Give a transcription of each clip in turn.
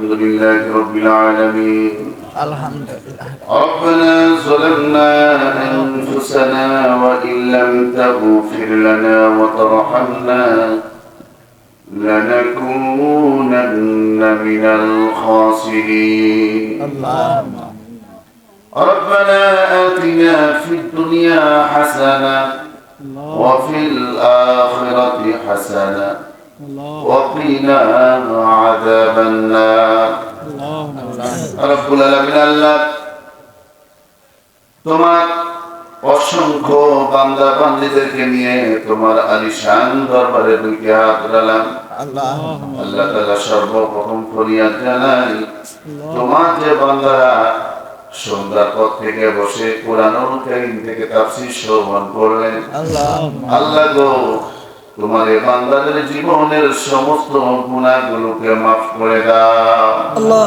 الحمد لله رب العالمين. الحمد لله ربنا ظلمنا أنفسنا وإن لم تغفر لنا وترحمنا لنكونن من الخاسرين. اللهم ربنا آتنا في الدنيا حسنة وفي الآخرة حسنة وقنا عذاب النار. রব্বুল আলামিন আল্লাহ তোমার অসংখ্য বান্দা বান্দিদেরকে নিয়ে তোমার আলিশান দরবারে দুইটি হাত রাখলাম। আল্লাহ। আল্লাহ তাআলা সর্বপ্রথম ফরিয়াদ জানাই তোমার যে বান্দারা সন্ধ্যার পর থেকে বসে কোরআনুল কারীম থেকে তাফসীর শ্রবণ করলেন আল্লাহ। আল্লাহ গো তোমার এই বান্দাদের জীবনের সমস্ত গুণাগুলোকে মাফ করে দাও। আল্লাহ।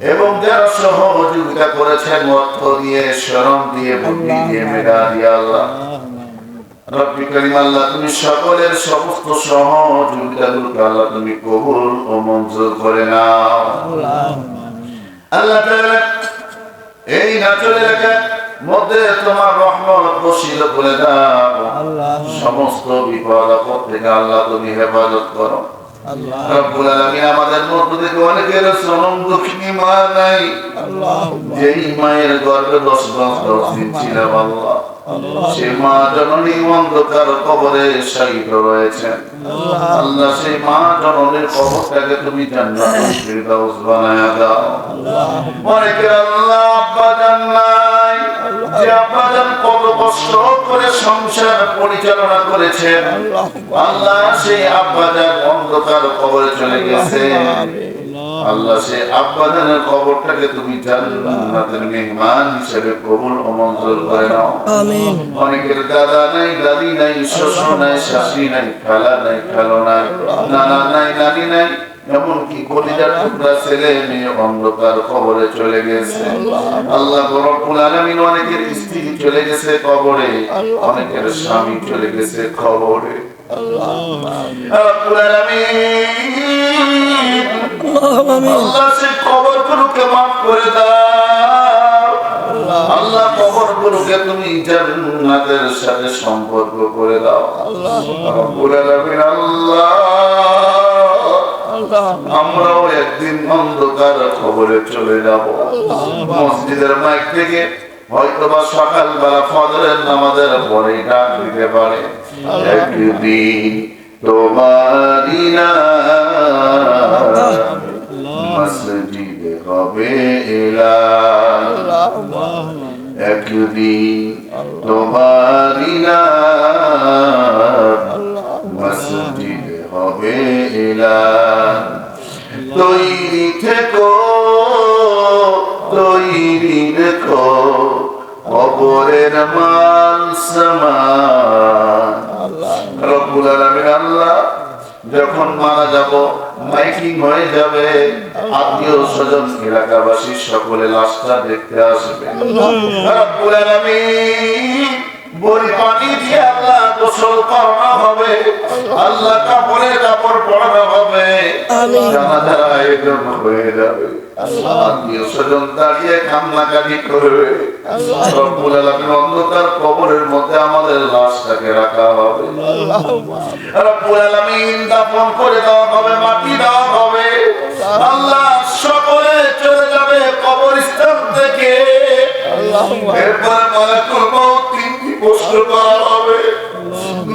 এবং যারা সহযোগিতা করেছেন অর্থ দিয়ে শ্রম দিয়ে বুদ্ধি দিয়ে মেধা দিয়ে আল্লাহ। রব্বি করিম আল্লাহ তুমি সকলের সমস্ত সহযোগিতাগুলোকে আল্লাহ তুমি কবুল ও মঞ্জুর করে নাও। আল্লাহ তাআলা এই নাচল মধ্যে তোমার রহমত বসিল করে দাও। সমস্ত বিপদ আপদ থেকে আল্লাহ তুমি হেফাজত করো। রব্বুল আলামিন আমাদের মধ্য থেকে অনেকের সনম দক্ষিণী মা নাই। যেই মায়ের গর্ভে দশ দশ দশ দিন ছিলাম আল্লাহ। সে মা জননী অন্ধকার কবরে শায়িত রয়েছেন আল্লাহ। সেই মা জননীর কবরটাকে তুমি জান্নাতুল ফিরদাউস বানায়া দাও। অনেকের আল্লাহ আব্বা যে জান কত কষ্ট করে সংসার পরিচালনা করেছেন। আল্লাহ সেই আব্বা অন্ধকার কবরে চলে গেছে। আল্লাহ সে আব্বাদানের কবরটাকে তুমি জান্নাতের মেহমান হিসেবে কবুল ও করে নাও। আমিন। অনেকের দাদা নাই দাদি নাই শ্বশুর নাই শাশুড়ি নাই খালা নাই খালো নাই নানা নাই নানি নাই এমনকি কলিজার টুকরা ছেলে মেয়ে অন্ধকার খবরে চলে গেছে। আল্লাহ রব্বুল আলামিন অনেকের স্ত্রী চলে গেছে কবরে, অনেকের স্বামী চলে গেছে খবরে আল্লাহ সে কবরগুলোকে মাফ করে দাও। আল্লাহ কবরগুলোকে তুমি জান্নাতের সাথে সম্পর্ক করে দাও। আলামিন, আল্লাহ আমরাও একদিন অন্ধকার খবরে চলে যাব। মসজিদের মাইক থেকে হয়তো বা সকালবেলা ফজরের নামাজের পরে ডাক দিতে পারে। একদিন তোমারি না মসজিদে হবে একদিন তোমারি না তৈরি অপরের মান সমান। রব্বুল আলামিন আল্লাহ যখন মারা যাব মাইকিং হয়ে যাবে। আত্মীয় স্বজন এলাকাবাসী সকলে লাশটা দেখতে আসবে। রব্বুল আলামিন বড়ি পানি দিয়ে গোসল করানো হবে। আল্লাহ কাপড়ে কাপড় পরানো হবে। জানাজা আয়োজন হয়ে যাবে। আত্মীয় স্বজন দাঁড়িয়ে কান্নাকাটি করবে। রব্বুল আলামিন অন্ধকার কবরের মধ্যে আমাদের লাশটাকে রাখা হবে। রব্বুল আলামিন দাফন করে দেওয়া হবে মাটি দেওয়া হবে। আল্লাহ সকলে চলে যাবে কবরস্থান থেকে। এরপরে মালাকুল মউত তিনটি প্রশ্ন করা হবে।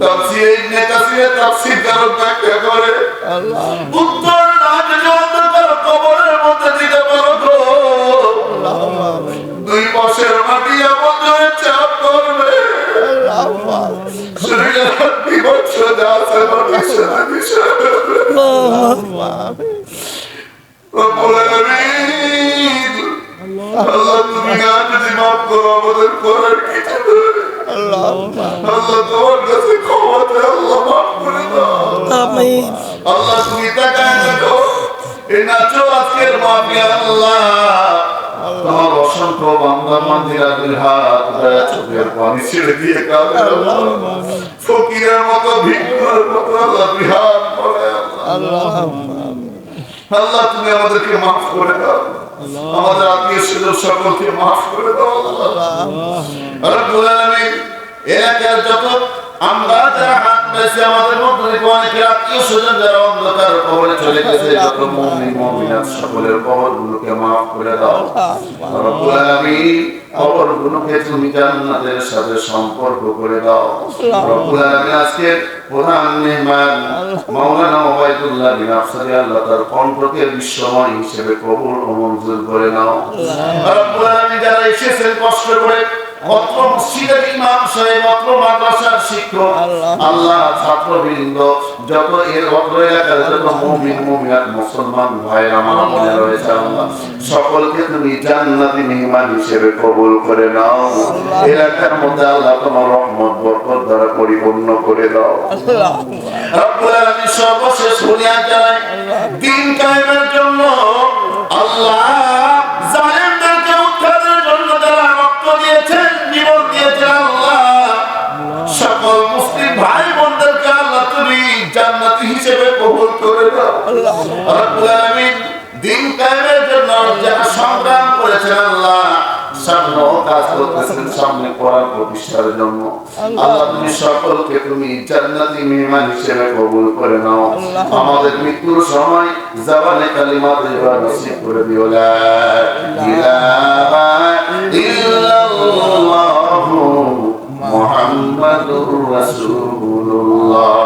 তাফসীর ইবনে কাসির তাফসীর কারণ ব্যাখ্যা করে উত্তর না যদি অন্ধকার কবরের মধ্যে দিতে পারো গো। দুই পাশের মাটি এমন জোরে চাপ করবে। শরীরের বচ্চ যা আছে আলামিন, আল্লাহ। তুমি না যদি মাফ করো আমাদের করার কিছু নেই। আল্লাহ তোমার কাছে ক্ষমা চাই, আল্লাহ মাফ করে দাও। আমিন। আল্লাহ তুমি তাকায় দেখো এই নাচো আজকের মাফি আল্লাহ। তোমার অসংখ্য বান্দা মান্দিরাদের হাত চোখের পানি ছেড়ে দিয়ে কাঁদে আল্লাহ। ফকিরের মতো ভিক্ষুর মতো আল্লাহ তুই হাত আল্লাহ। আল্লাহ তুমি আমাদেরকে মাফ করে দাও। আমাদের আত্মীয় স্বজন সকলকে মাফ করে দাও আল্লাহ। রব্বুল আলামিন এলাকার যত আমরা যারা হাত পেয়েছি আমাদের মধ্যে অনেকের আত্মীয় স্বজন যারা অন্ধকার কবরে চলে গেছে যত মুমিন মুমিনাত সকলের কবরগুলোকে মাফ করে দাও। রব্বুল আলামিন কবরগুলোকে তুমি জান্নাতের সাথে সম্পর্ক করে দাও। রব্বুল আলামিন আজকে প্রধান মেহমান মাওলানা ওবাইদুল্লাহ বিন আফসারি আল্লাহ তার কণ্ঠকে বিশ্বময় হিসেবে কবুল ও মঞ্জুর করে নাও। রব্বুল আলামিন যারা এসেছেন কষ্ট করে অত্র মসজিদের ইমাম সাহেব অত্র মাদ্রাসার শিক্ষক আল্লাহ। ছাত্রবৃন্দ যত এর অত্র এলাকার যত মুমিন মুমিনাত মুসলমান ভাই আমার মনে রয়েছে আল্লাহ। সকলকে তুমি জান্নাতি মেহমান হিসেবে কবুল করে নাও। এলাকার মধ্যে আল্লাহ তোমার রহমত বরকত দ্বারা পরিপূর্ণ করে দাও। রব্বুল আলামিন সর্বশেষ জানাই দিন কায়েমের জন্য আল্লাহ হিসেবে কবুল করে দাও রব্বুল আলামিন দিন কায়েমের জন্য যারা সংগ্রাম করেছেন আল্লাহ সামনে কাজ করতেছেন সামনে করার প্রতিষ্ঠার জন্য। আল্লাহ। তুমি সকলকে তুমি জান্নাতি মেহমান হিসেবে কবুল করে নাও। আমাদের মৃত্যুর সময় জবানে কালিমা দেওয়া নসিব করে দিও। লা ইলাহা ইল্লাল্লাহু মুহাম্মাদুর রাসূলুল্লাহ।